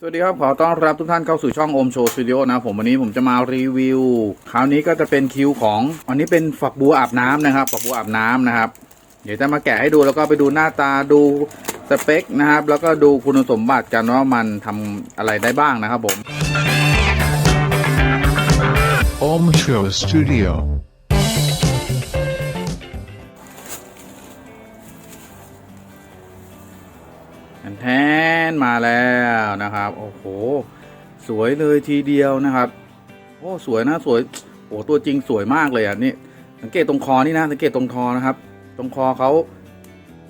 สวัสดีครับ ขอต้อนรับทุกท่านเข้าสู่ช่องโอมโชว์สตูดิโอนะผมวันนี้ผมจะมารีวิว คราวนี้ก็จะเป็นคิวของอันนี้เป็นฝักบัวอาบน้ำนะครับ ฝักบัวอาบน้ำนะครับ เดี๋ยวจะมาแกะให้ดูแล้วก็ไปดูหน้าตาดูสเปคนะครับ แล้วก็ดูคุณสมบัติกันว่ามันทำอะไรได้บ้างนะครับผม Om Show Studio. แทนมาแล้วนะครับ โอ้โห สวยเลยทีเดียวนะครับ โอ้สวยนะสวย โอ้ตัวจริงสวยมากเลยอะนี่ สังเกตตรงคอนี่นะ สังเกตตรงคอนะครับ ตรงคอเขา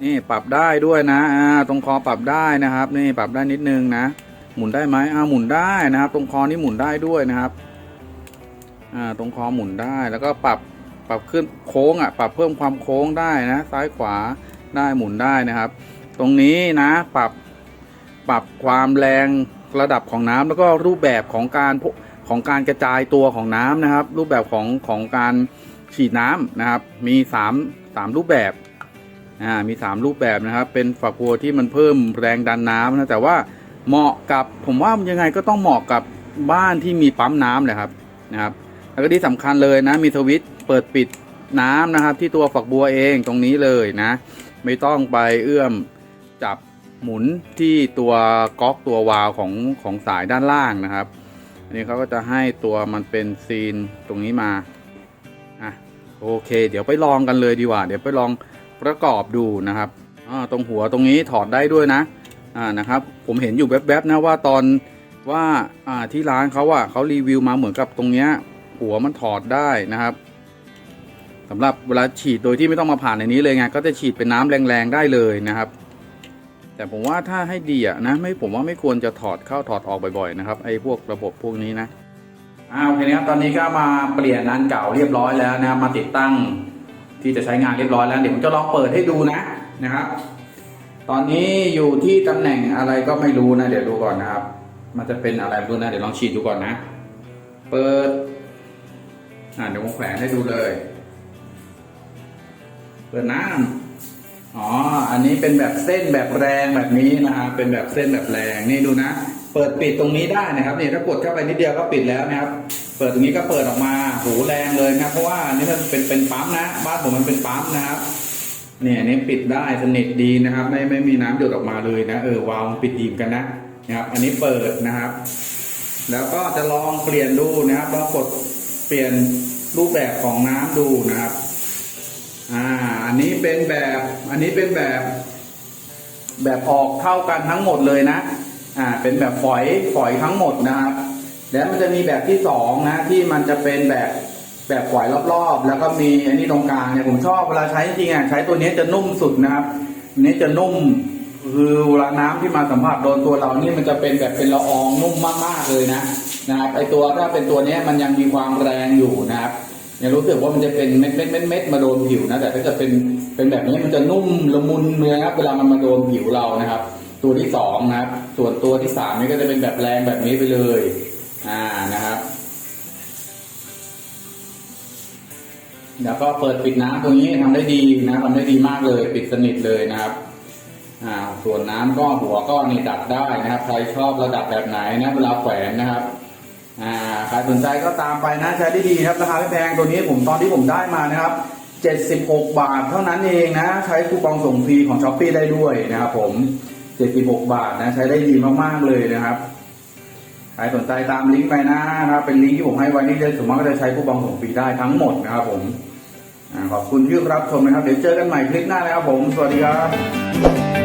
นี่ปรับได้ด้วยนะอ่าตรงคอปรับได้นะครับ นี่ปรับได้นิดนึงนะ หมุนได้ไหมอ่าหมุนได้นะครับ ตรงคอนี่หมุนได้ด้วยนะครับอ่าตรงคอหมุนได้แล้วก็ปรับปรับขึ้นโค้งอะ ปรับเพิ่มความโค้งได้นะ ซ้ายขวาได้หมุนได้นะครับ ตรงนี้นะปรับปรับความแรงระดับของน้ำแล้วก็รูปแบบของการของการกระจายตัวของน้ำนะครับ รูปแบบของของการฉีดน้ำนะครับ มี3 3รูปแบบอ่ามี 3 รูปแบบนะครับ เป็นฝักบัวที่มันเพิ่มแรงดันน้ำนะแต่ว่าเหมาะกับผมว่ายังไงก็ต้องเหมาะกับบ้านที่มีปั๊มน้ำแหละครับนะครับแล้วก็ที่สำคัญเลยนะมีสวิตช์เปิดปิดน้ำนะครับ ที่ตัวฝักบัวเองตรงนี้เลยนะ ไม่ต้องไปเอื้อม จับหมุนที่ตัวก๊อกตัววาล์วของของสายด้านล่างนะครับ อันนี้เขาก็จะให้ตัวมันเป็นซีนตรงนี้มาอะโอเค เดี๋ยวไปลองกันเลยดีกว่า เดี๋ยวไปลองประกอบดูนะครับอ่าตรงหัวตรงนี้ถอดได้ด้วยนะอ่านะครับ ผมเห็นอยู่แวบๆนะว่าตอนว่าอ่าที่ร้านเขาอะเขารีวิวมาเหมือนกับตรงเนี้ยหัวมันถอดได้นะครับสำหรับเวลาฉีดโดยที่ไม่ต้องมาผ่านในนี้เลยไงก็จะฉีดเป็นน้ำแรงๆได้เลยนะครับ แต่ผมว่าถ้าให้ดีอะนะไม่ผมว่าไม่ควรจะถอดเข้าถอดออกบ่อยๆนะครับไอ้พวกระบบพวกนี้นะอ่าโอเคนะครับตอนนี้ก็มาเปลี่ยนอันเก่าเรียบร้อยแล้วนะมาติดตั้งที่จะใช้งานเรียบร้อยแล้วเดี๋ยวผมจะลองเปิดให้ดูนะนะครับ ตอนนี้อยู่ที่ตำแหน่งอะไรก็ไม่รู้นะ เดี๋ยวดูก่อนนะครับ มันจะเป็นอะไรรู้นะเดี๋ยวลองฉีดดูก่อนนะ เปิดอ่าเดี๋ยวผมแขวนให้ดูเลย เปิดน้ำอ๋อ อันนี้เป็นแบบเส้นแบบแรงแบบนี้นะครับเป็นแบบเส้นแบบแรงนี่ดูนะ เปิดปิดตรงนี้ได้นะครับนี่ถ้ากดเข้าไปนิดเดียวก็ปิดแล้วนะครับ เปิดตรงนี้ก็เปิดออกมาโหแรงเลยนะเพราะว่านี่มันเป็นเป็นปั๊มนะ บ้านผมมันเป็นปั๊มนะครับเนี่ยอันนี้ปิดได้สนิทดีนะครับ ไม่ไม่มีน้ำหยดออกมาเลยนะเออวาวปิดดีมกันนะนะครับ อันนี้เปิดนะครับ แล้วก็จะลองเปลี่ยนดูนะครับลองกดเปลี่ยนรูปแบบของน้ำดูนะครับ อ่า อันนี้เป็นแบบ อันนี้เป็นแบบ แบบออกเท่ากันทั้งหมดเลยนะ อ่า เป็นแบบฝอยฝอยทั้งหมดนะครับ แล้วมันจะมีแบบที่สองนะ ที่มันจะเป็นแบบแบบฝอยรอบๆ แล้วก็มีอันนี้ตรงกลางเนี่ยผมชอบเวลาใช้จริงอะใช้ตัวนี้จะนุ่มสุดนะครับอันนี้จะนุ่มคือเวลาน้ำที่มาสัมผัสโดนตัวเรานี่มันจะเป็นแบบเป็นละอองนุ่มมากๆเลยนะนะครับไอตัวถ้าเป็นตัวนี้มันยังมีความแรงอยู่นะครับ ยังรู้สึกว่ามันจะเป็นเม็ดเม็ดเม็ดเม็ดมาโดนผิวนะแต่ถ้าเกิดเป็นเป็นแบบนี้มันจะนุ่มละมุนเนื้อครับ เวลามันมาโดนผิวเรานะครับ ตัวที่สองนะครับ ส่วนตัวที่สามนี่ก็จะเป็นแบบแรงแบบนี้ไปเลย อ่านะครับ แล้วก็เปิดปิดน้ำตรงนี้ทำได้ดีนะทำได้ดีมากเลย ปิดสนิทเลยนะครับอ่าส่วนน้ำก็หัวก็นี่ดัดได้นะครับ ใครชอบระดับแบบไหนนะเวลาแขวนนะครับ อ่าใครสนใจก็ตามไปนะใช้ได้ดีครับราคาไม่แพงตัวนี้ผมตอนที่ผมได้มานะครับ76 บาทเท่านั้นเองนะ ใช้คูปองส่งฟรีของช้อปปีได้ด้วยนะครับผม 76 บาทนะ ใช้ได้ดีมากๆเลยนะครับใครสนใจตามลิงก์ไปนะครับ เป็นลิงก์ที่ผมให้ไว้นี่จะสมมติก็จะใช้คูปองส่งฟรีได้ทั้งหมดนะครับผมขอบคุณที่รับชมนะครับ เดี๋ยวเจอกันใหม่คลิปหน้านะครับผม สวัสดีครับ